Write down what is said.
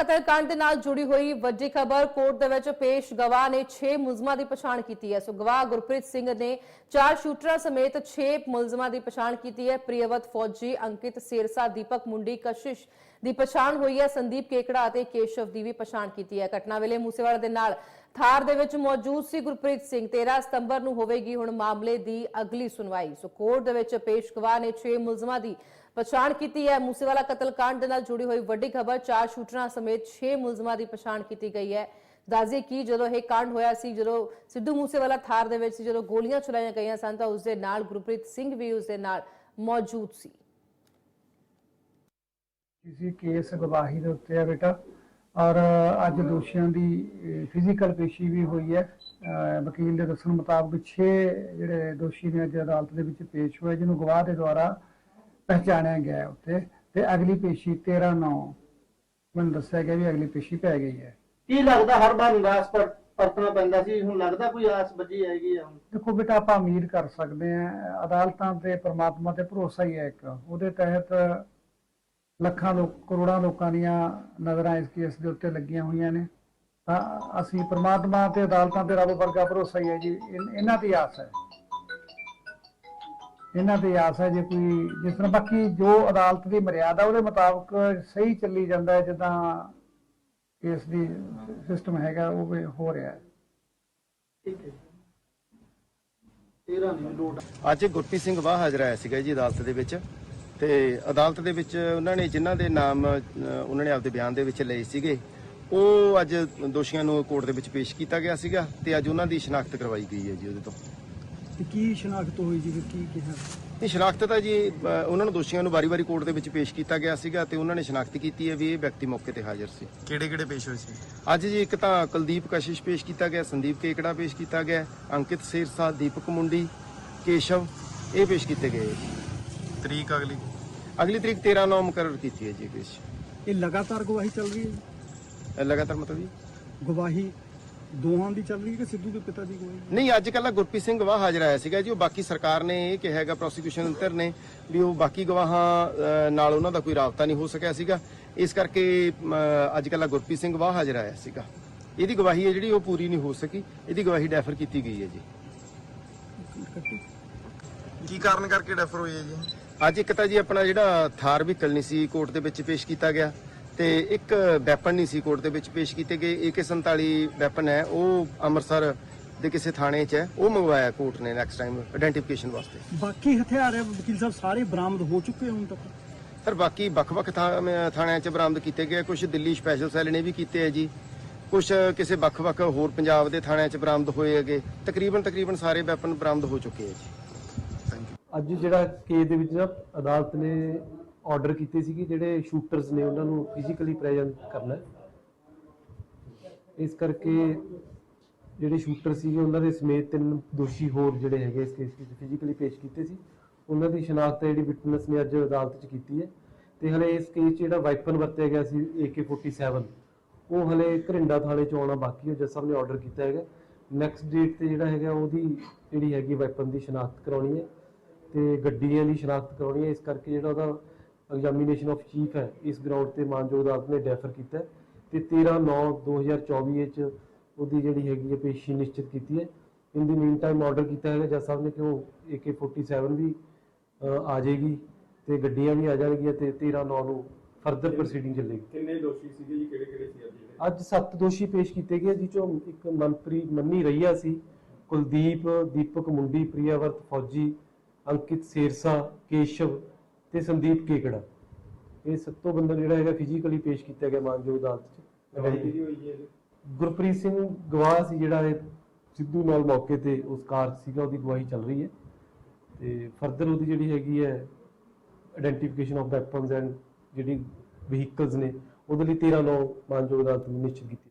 ਕਤਲकांड ਦੇ ਨਾਲ ਜੁੜੀ ਹੋਈ ਵੱਡੀ ਖਬਰ, ਕੋਰਟ ਦੇ ਵਿੱਚ ਪੇਸ਼ ਗਵਾਹ ਨੇ 6 ਮੁਲਜ਼ਮਾਂ ਦੀ ਪਛਾਣ ਕੀਤੀ ਹੈ। ਸੋ ਗਵਾਹ ਗੁਰਪ੍ਰੀਤ ਸਿੰਘ ਨੇ ਚਾਰ ਸ਼ੂਟਰਾਂ ਸਮੇਤ 6 ਮੁਲਜ਼ਮਾਂ ਦੀ ਪਛਾਣ ਕੀਤੀ ਹੈ। ਪ੍ਰਿਯਵਤ ਫੌਜੀ ਅੰਕਿਤ ਸੇਰਸਾ, ਦੀਪਕ ਮੁੰਡੀ, ਕਸ਼ਿਸ਼ ਦੀ ਪਛਾਣ ਹੋਈ ਹੈ। ਸੰਦੀਪ ਕੇਕੜਾ ਅਤੇ ਕੇਸ਼ਵ ਦੀ ਵੀ ਪਛਾਣ ਕੀਤੀ ਹੈ। ਘਟਨਾ ਵੇਲੇ ਮੂਸੇਵਾਲਾ ਦੇ ਨਾਲ ਥਾਰ ਦੇ ਵਿੱਚ ਮੌਜੂਦ ਸੀ ਗੁਰਪ੍ਰੀਤ ਸਿੰਘ। 13 ਸਤੰਬਰ ਨੂੰ ਹੋਵੇਗੀ ਹੁਣ ਮਾਮਲੇ ਦੀ ਅਗਲੀ ਸੁਣਵਾਈ। ਸੋ ਕੋਰਟ ਦੇ ਵਿੱਚ ਪੇਸ਼ ਗਵਾਹ ਨੇ 6 ਮੁਲਜ਼ਮਾਂ ਦੀ ਪਛਾਣ ਕੀਤੀ ਹੈ। ਮੂਸੇਵਾਲਾ ਕਤਲकांड ਦੇ ਨਾਲ ਜੁੜੀ ਹੋਈ ਵੱਡੀ ਖਬਰ, ਚਾਰ ਸ਼ੂਟਰਾਂ ਸਮੇਤ 6 ਮੁਲਜ਼ਮਾਂ ਦੀ ਪਛਾਣ ਕੀਤੀ ਗਈ ਹੈ। ਦਾਜ਼ੇ ਕੀ ਜਦੋਂ ਇਹ ਕਾਂਡ ਹੋਇਆ ਸੀ, ਜਦੋਂ ਸਿੱਧੂ ਮੂਸੇਵਾਲਾ ਥਾਰ ਦੇ ਵਿੱਚ ਜਦੋਂ ਗੋਲੀਆਂ ਚਲਾਈਆਂ ਗਈਆਂ ਸਨ, ਤਾਂ ਉਸ ਦੇ ਨਾਲ ਗੁਰਪ੍ਰੀਤ ਸਿੰਘ ਵੀ ਉਸ ਦੇ ਨਾਲ ਮੌਜੂਦ ਸੀ। ਕਿਸੇ ਕੇਸ ਗਵਾਹੀ ਦੇ ਉੱਤੇ ਹੈ ਬੇਟਾ। ਔਰ ਅੱਜ ਦੋਸ਼ੀਆਂ ਦੀ ਫਿਜ਼ੀਕਲ ਪੇਸ਼ੀ ਵੀ ਹੋਈ ਹੈ। ਵਕੀਲ ਦੇ ਦੱਸਣ ਮੁਤਾਬਕ 6 ਜਿਹੜੇ ਦੋਸ਼ੀ ਨੇ ਅੱਜ ਅਦਾਲਤ ਦੇ ਵਿੱਚ ਪੇਸ਼ ਹੋਏ ਜਿਹਨੂੰ ਗਵਾਹ ਦੇ ਦੁਆਰਾ ਪਹਿਚਾਣਿਆ ਗਿਆ ਉੱਤੇ ਤੇ ਅਗਲੀ ਪੇਸ਼ੀ 13 9 ਮੈਨੂੰ ਦੱਸਿਆ ਗਿਆ ਵੀ ਅਗਲੀ ਪੇਸ਼ੀ ਪੈ ਗਈ ਹੈ। ਕੀ ਲੱਗਦਾ ਹਰ ਵਾਰ ਨਿਰਾਸ਼ ਪਰ ਪਰਤਣਾ ਪੈਂਦਾ ਸੀ? ਹੁਣ ਲੱਗਦਾ ਕੋਈ ਆਸ ਬੱਜੀ ਹੈਗੀ ਆ ਹੁਣ? ਦੇਖੋ ਬੇਟਾ ਆਪਾਂ ਉਮੀਦ ਕਰ ਸਕਦੇ ਹਾਂ ਅਦਾਲਤਾਂ ਤੇ ਪ੍ਰਮਾਤਮਾ ਤੇ ਭਰੋਸਾ ਹੀ ਹੈ ਇੱਕ। ਉਹਦੇ ਤਹਿਤ ਲੱਖਾਂ ਲੋਕ ਕਰੋੜਾਂ ਲੋਕਾਂ ਦੀਆਂ ਨਜ਼ਰਾਂ ਇਸ ਕੇਸ ਦੇ ਉੱਤੇ ਲੱਗੀਆਂ ਹੋਈਆਂ ਨੇ। ਤਾਂ ਅਸੀਂ ਪ੍ਰਮਾਤਮਾ ਤੇ ਅਦਾਲਤਾਂ ਤੇ ਰੱਬ ਵਰਗਾ ਭਰੋਸਾ ਹੀ ਹੈ ਜੀ। ਇਹਨਾਂ ਦੀ ਆਸ ਹੈ। ਇਹਨਾਂ ਦੀ ਆਸ ਹੈ ਜੇ ਕੋਈ ਜਿਸ ਤਰ੍ਹਾਂ ਬਾਕੀ ਜੋ ਅਦਾਲਤ ਦੀ ਮਰਿਆਦਾ ਉਹਦੇ ਮੁਤਾਬਕ ਸਹੀ ਚੱਲੀ ਜਾਂਦਾ ਹੈ ਜਿੱਦਾਂ ਕੇਸ ਦੀ ਸਿਸਟਮ ਹੈਗਾ ਉਹ ਵੀ ਹੋ ਰਿਹਾ ਹੈ। ਠੀਕ ਹੈ 13 ਨਹੀਂ ਲੋਟ। ਅੱਜ ਗੁਰਪ੍ਰੀਤ ਸਿੰਘ ਵਾਹ ਹਾਜ਼ਰ ਆਇਆ ਸੀਗਾ ਜੀ ਅਦਾਲਤ ਦੇ ਵਿੱਚ। ਤੇ ਅਦਾਲਤ ਦੇ ਵਿੱਚ ਉਹਨਾਂ ਨੇ ਜਿਨ੍ਹਾਂ ਦੇ ਨਾਮ ਉਹਨਾਂ ਨੇ ਆਪਦੇ ਬਿਆਨ ਦੇ ਵਿੱਚ ਲਏ ਸੀਗੇ ਉਹ ਅੱਜ ਦੋਸ਼ੀਆਂ ਨੂੰ ਕੋਰਟ ਦੇ ਵਿੱਚ ਪੇਸ਼ ਕੀਤਾ ਗਿਆ ਸੀਗਾ ਤੇ ਅੱਜ ਉਹਨਾਂ ਦੀ ਸ਼ਨਾਖਤ ਕਰਵਾਈ ਗਈ ਹੈ ਜੀ ਉਹਦੇ ਤੋਂ। ਤੇ ਕੀ ਸ਼ਨਾਖਤ ਹੋਈ ਜੀ ਕੀ ਕਿਹਾ? ਇਹ ਸ਼ਨਾਖਤ ਤਾਂ ਜੀ ਉਹਨਾਂ ਨੂੰ ਦੋਸ਼ੀਆਂ ਨੂੰ ਵਾਰੀ-ਵਾਰੀ ਕੋਰਟ ਦੇ ਵਿੱਚ ਪੇਸ਼ ਕੀਤਾ ਗਿਆ ਸੀਗਾ ਤੇ ਉਹਨਾਂ ਨੇ ਸ਼ਨਾਖਤ ਕੀਤੀ ਹੈ ਵੀ ਇਹ ਵਿਅਕਤੀ ਮੌਕੇ ਤੇ ਹਾਜ਼ਰ ਸੀ। ਕਿਹੜੇ ਕਿਹੜੇ ਪੇਸ਼ ਹੋਏ ਸੀ? ਅੱਜ ਜੀ ਇੱਕ ਤਾਂ ਕੁਲਦੀਪ ਕਸ਼ਿਸ਼ ਪੇਸ਼ ਕੀਤਾ ਗਿਆ ਸੰਦੀਪ ਕੇਕੜਾ ਪੇਸ਼ ਕੀਤਾ ਗਿਆ ਅੰਕਿਤ ਸੇਰਸਾ ਦੀਪਕ ਮੁੰਡੀ ਕੇਸ਼ਵ ਇਹ ਪੇਸ਼ ਕੀਤੇ ਗਏ। ਤਰੀਕ ਅਗਲੀ? ਅਗਲੀ ਤਰੀਕ 13 ਨੌ ਮੁਕਰਰ ਕੀਤੀ ਹੈ ਜੀ ਪੇਸ਼ ਇਹ ਲਗਾਤਾਰ ਗਵਾਹੀ ਚੱਲ ਰਹੀ ਹੈ ਇਹ ਲਗਾਤਾਰ ਮਤਲਬ ਜੀ? ਗਵਾਹੀ ਦੋਹਾਂ ਦੀ ਚੱਲ ਰਹੀ ਹੈ ਕਿ ਸਿੱਧੂ ਦੇ ਪਿਤਾ ਦੀ ਗਵਾਹੀ? ਨਹੀਂ ਅੱਜ ਕੱਲ੍ਹ ਗੁਰਪ੍ਰੀਤ ਸਿੰਘ ਗਵਾਹ ਹਾਜ਼ਰ ਆਇਆ ਸੀਗਾ ਜੀ। ਉਹ ਬਾਕੀ ਸਰਕਾਰ ਨੇ ਇਹ ਕਿਹਾ ਹੈਗਾ ਪ੍ਰੋਸੀਕਿਊਸ਼ਨ ਅੰਤਰ ਨੇ ਵੀ ਉਹ ਬਾਕੀ ਗਵਾਹਾਂ ਨਾਲ ਉਹਨਾਂ ਦਾ ਕੋਈ ਰਾਬਤਾ ਨਹੀਂ ਹੋ ਸਕਿਆ ਸੀਗਾ। ਇਸ ਕਰਕੇ ਅੱਜ ਕੱਲ੍ਹ ਗੁਰਪ੍ਰੀਤ ਸਿੰਘ ਗਵਾਹ ਹਾਜ਼ਰ ਆਇਆ ਸੀਗਾ। ਇਹਦੀ ਗਵਾਹੀ ਹੈ ਜਿਹੜੀ ਉਹ ਪੂਰੀ ਨਹੀਂ ਹੋ ਸਕੀ। ਇਹਦੀ ਗਵਾਹੀ ਡੈਫਰ ਕੀਤੀ ਗਈ ਹੈ ਜੀ। ਕੀ ਕਾਰਨ ਕਰਕੇ ਡੈਫਰ ਹੋਈ ਹੈ ਜੀ? ਅੱਜ ਇੱਕ ਤਾਂ ਜੀ ਆਪਣਾ ਜਿਹੜਾ ਥਾਰ ਵਹੀਕਲ ਨਹੀਂ ਸੀ ਕੋਰਟ ਦੇ ਵਿੱਚ ਪੇਸ਼ ਕੀਤਾ ਗਿਆ ਤੇ ਇੱਕ ਵੈਪਨ ਨਹੀਂ ਸੀ ਕੋਰਟ ਦੇ ਵਿੱਚ ਪੇਸ਼ ਕੀਤੇ ਗਏ। AK47 ਵੈਪਨ ਹੈ ਉਹ ਅੰਮ੍ਰਿਤਸਰ ਦੇ ਕਿਸੇ ਥਾਣੇ 'ਚ ਹੈ ਉਹ ਮੰਗਵਾਇਆ ਕੋਰਟ ਨੇ ਨੈਕਸਟ ਟਾਈਮ ਆਇਡੈਂਟੀਫਿਕੇਸ਼ਨ ਵਾਸਤੇ। ਬਾਕੀ ਹਥਿਆਰ ਹੈ ਵਕੀਲ ਸਾਹਿਬ ਸਾਰੇ ਬਰਾਮਦ ਹੋ ਚੁੱਕੇ ਹੁਣ ਤੱਕ? ਸਰ ਬਾਕੀ ਵੱਖ-ਵੱਖ ਥਾਣਿਆਂ 'ਚ ਬਰਾਮਦ ਕੀਤੇ ਗਏ ਕੁਝ ਦਿੱਲੀ ਸਪੈਸ਼ਲ ਸੈੱਲ ਨੇ ਵੀ ਕੀਤੇ ਹੈ ਜੀ। ਕੁਝ ਕਿਸੇ ਵੱਖ-ਵੱਖ ਹੋਰ ਪੰਜਾਬ ਦੇ ਥਾਣਿਆਂ 'ਚ ਬਰਾਮਦ ਹੋਏ ਹੈਗੇ। ਤਕਰੀਬਨ ਤਕਰੀਬਨ ਸਾਰੇ ਵੈਪਨ ਬਰਾਮਦ ਹੋ ਚੁੱਕੇ ਹੈ ਜੀ। ਅੱਜ ਜਿਹੜਾ ਕੇਸ ਦੇ ਵਿੱਚ ਨਾ ਅਦਾਲਤ ਨੇ ਆਰਡਰ ਕੀਤੇ ਸੀ ਕਿ ਜਿਹੜੇ ਸ਼ੂਟਰਸ ਨੇ ਉਹਨਾਂ ਨੂੰ ਫਿਜ਼ੀਕਲੀ ਪ੍ਰੈਜ਼ੈਂਟ ਕਰਨਾ ਹੈ। ਇਸ ਕਰਕੇ ਜਿਹੜੇ ਸ਼ੂਟਰ ਸੀਗੇ, ਉਹਨਾਂ ਦੇ ਸਮੇਤ ਤਿੰਨ ਦੋਸ਼ੀ ਹੋਰ ਜਿਹੜੇ ਹੈਗੇ ਇਸ ਕੇਸ ਵਿੱਚ ਫਿਜ਼ੀਕਲੀ ਪੇਸ਼ ਕੀਤੇ ਸੀ। ਉਹਨਾਂ ਦੀ ਸ਼ਨਾਖਤ ਜਿਹੜੀ ਵਿਟਨੈਸ ਨੇ ਅੱਜ ਅਦਾਲਤ 'ਚ ਕੀਤੀ ਹੈ। ਤੇ ਹਲੇ ਇਸ ਕੇਸ 'ਚ ਜਿਹੜਾ ਵਾਈਪਨ ਵਰਤਿਆ ਗਿਆ ਸੀ AK47 ਉਹ ਹਲੇ ਘਰਿੰਡਾ ਥਾਣੇ 'ਚ ਆਉਣਾ ਬਾਕੀ ਹੈ, ਜੱਜ ਸਾਹਿਬ ਨੇ ਆਰਡਰ ਕੀਤਾ ਹੈਗਾ। ਨੈਕਸਟ ਡੇਟ ਤੇ ਜਿਹੜਾ ਹੈਗਾ, ਉਹਦੀ ਜਿਹੜੀ ਹੈਗੀ ਵਾਈਪਨ ਦੀ ਸ਼ਨਾਖਤ ਕਰਾਉਣੀ ਹੈ। ਤੇ ਗੱਡੀਆਂ ਦੀ ਸ਼ਨਾਖਤ ਕਰਾਉਣੀ ਹੈ। ਇਸ ਕਰਕੇ ਜਿਹੜਾ ਉਹਦਾ ਐਗਜ਼ਾਮੀਨੇਸ਼ਨ ਆਫ ਚੀਫ ਹੈ ਇਸ ਗਰਾਊਂਡ ਤੇ ਮਾਨਯੋਗ ਅਦਾਲਤ ਨੇ ਡੈਫਰ ਕੀਤਾ ਹੈ ਤੇ 13 9 2024 ਵਿੱਚ ਉਹਦੀ ਜਿਹੜੀ ਹੈਗੀ ਹੈ ਪੇਸ਼ੀ ਨਿਸ਼ਚਿਤ ਕੀਤੀ ਹੈ। ਇਨ ਦੀ ਮੀਨ ਟਾਈਮ ਆਰਡਰ ਕੀਤਾ ਹੈਗਾ। ਜੱਜ ਸਾਹਿਬ ਨੇ ਕਿ ਉਹ AK47 ਵੀ ਆ ਜਾਏਗੀ ਤੇ ਗੱਡੀਆਂ ਵੀ ਆ ਜਾਣਗੀਆਂ ਤੇ 13 9 ਨੂੰ ਫਰਦਰ ਪ੍ਰੋਸੀਡਿੰਗ ਚੱਲੇਗੀ। ਕਿੰਨੇ ਦੋਸ਼ੀ ਸੀਗੇ ਜੀ? ਕਿਹੜੇ ਕਿਹੜੇ ਸੀ ਅੱਜ ਸੱਤ ਦੋਸ਼ੀ ਪੇਸ਼ ਕੀਤੇ ਗਏ ਜਿਸ ਚੋਂ ਇੱਕ ਮਨਪ੍ਰੀ ਮੰਨੀ ਰਈਆ ਸੀ ਕੁਲਦੀਪ ਦੀਪਕ ਮੁੰਡੀ ਪ੍ਰਿਆਵਰਤ ਫੌਜੀ ਅੰਕਿਤ ਸੇਰਸਾ ਕੇਸ਼ਵ ਤੇ ਸੰਦੀਪ ਕੇਕੜਾ। ਇਹ ਸੱਤੋਂ ਬੰਦਾ ਜਿਹੜਾ ਹੈਗਾ ਫਿਜ਼ੀਕਲੀ ਪੇਸ਼ ਕੀਤਾ ਗਿਆ ਮਾਨਯੋਗ ਅਦਾਲਤ ਚ? ਗੁਰਪ੍ਰੀਤ ਸਿੰਘ ਗਵਾਹ ਸੀ ਜਿਹੜਾ ਇਹ ਸਿੱਧੂ ਨਾਲ ਮੌਕੇ ਤੇ ਉਸ ਕਾਰ ਸੀਗਾ ਉਹਦੀ ਗਵਾਹੀ ਚੱਲ ਰਹੀ ਹੈ। ਤੇ ਫਰਦਰ ਉਹਦੀ ਜਿਹੜੀ ਹੈਗੀ ਹੈ ਆਇਡੈਂਟੀਫਿਕੇਸ਼ਨ ਆਫ ਵੈਪਨਸ ਐਂਡ ਜਿਹੜੀ ਵਹੀਕਲਸ ਨੇ ਉਹਦੇ ਲਈ 13 ਨੌ ਮਾਨਯੋਗ ਅਦਾਲਤ ਨੇ ਨਿਸ਼ਚਿਤ ਕੀਤੀ।